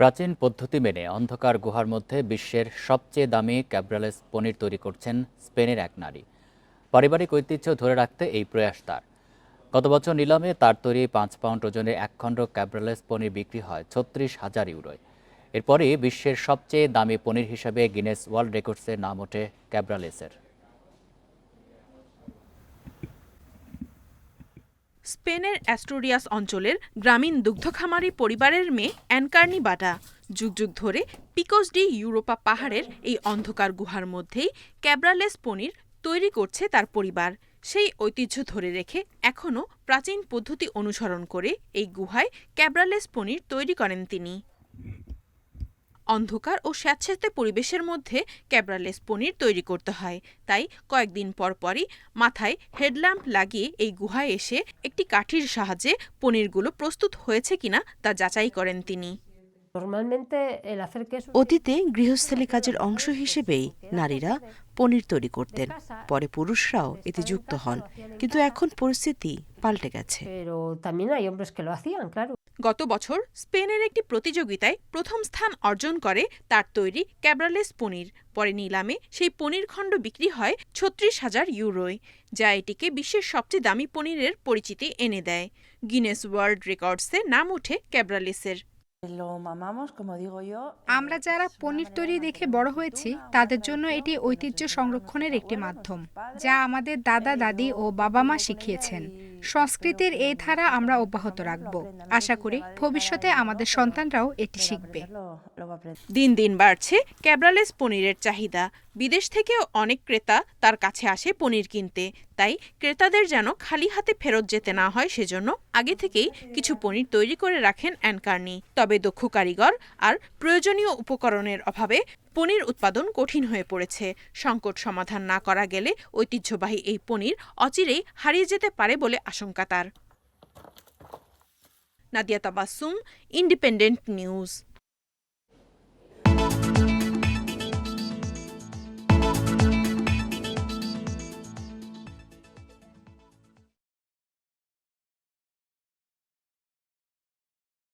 প্রাচীন পদ্ধতি মেনে অন্ধকার গুহার মধ্যে বিশ্বের সবচেয়ে দামি ক্যাব্রালেস পনির তৈরি করছেন স্পেনের এক নারী। পারিবারিক ঐতিহ্য ধরে রাখতে এই প্রয়াস তার। গত বছর নিলামে তার তৈরি পাঁচ পাউন্ড ওজনের একখণ্ড ক্যাব্রালেস পনির বিক্রি হয় ছত্রিশ হাজার ইউরোয়। এরপরই বিশ্বের সবচেয়ে দামি পনির হিসাবে গিনেস ওয়ার্ল্ড রেকর্ডসের নাম ওঠে ক্যাব্রালেসের। স্পেনের অ্যাস্টোরিয়াস অঞ্চলের গ্রামীণ দুগ্ধখামারি পরিবারের মেয়ে অ্যানকার্নি বাটা। যুগ যুগ ধরে পিকোস ডি ইউরোপা পাহাড়ের এই অন্ধকার গুহার মধ্যেই ক্যাব্রালেস পনির তৈরি করছে তার পরিবার। সেই ঐতিহ্য ধরে রেখে এখনও প্রাচীন পদ্ধতি অনুসরণ করে এই গুহায় ক্যাব্রালেস পনির তৈরি করেন তিনি। অন্ধকার ও স্যাঁতস্যাঁতে পরিবেশের মধ্যে ক্যাবরালেস পনির তৈরি করতে হয়। তাই কয়েকদিন পর পরই মাথায় হেডল্যাম্প লাগিয়ে এই গুহায় এসে একটি কাঠির সাহায্যে পনিরগুলো প্রস্তুত হয়েছে কিনা তা যাচাই করেন তিনি। অতীতে গৃহস্থালী কাজের অংশ হিসেবেই নারীরা পনির তৈরি করতেন। পরে পুরুষরাও এতে যুক্ত হন। কিন্তু এখন পরিস্থিতি পাল্টে গেছে। Pero también hay hombres que lo hacían, claro. গত বছর স্পেনের একটি প্রতিযোগিতায় প্রথম স্থান অর্জন করে তার তৈরি ক্যাব্রালেস পনির। পরে নিলামে সেই পনির খণ্ড বিক্রি হয় ছত্রিশ হাজার ইউরোয় যা এটিকে বিশ্বের সবচেয়ে দামি পনিরের পরিচিতি এনে দেয়। গিনেস ওয়ার্ল্ড রেকর্ডসে নাম ওঠে ক্যাব্রালেসের. আমরা যারা পনির তৈরি দেখে বড় হয়েছি তাদের জন্য এটি ঐতিহ্য সংরক্ষণের একটি মাধ্যম যা আমাদের দাদা দাদি ও বাবা মা শিখিয়েছেন। সংস্কৃতির এই ধারা আমরা অব্যাহত রাখব আশা করি ভবিষ্যতে আমাদের সন্তানরাও এটি শিখবে. দিন দিন বাড়ছে ক্যাবরালেস পনিরের চাহিদা বিদেশ থেকেও অনেক ক্রেতা তার কাছে আসে পনির কিনতে। তাই ক্রেতাদের যেন খালি হাতে ফেরত যেতে না হয় সেজন্য আগে থেকেই কিছু পনির তৈরি করে রাখেন অ্যানকার্নি। তবে দক্ষ কারিগর আর প্রয়োজনীয় উপকরণের অভাবে পনির উৎপাদন কঠিন হয়ে পড়েছে। সংকট সমাধান না করা গেলে ঐতিহ্যবাহী এই পনির অচিরেই হারিয়ে যেতে পারে বলে আশঙ্কা তার। Nadia Tabassum, independent news.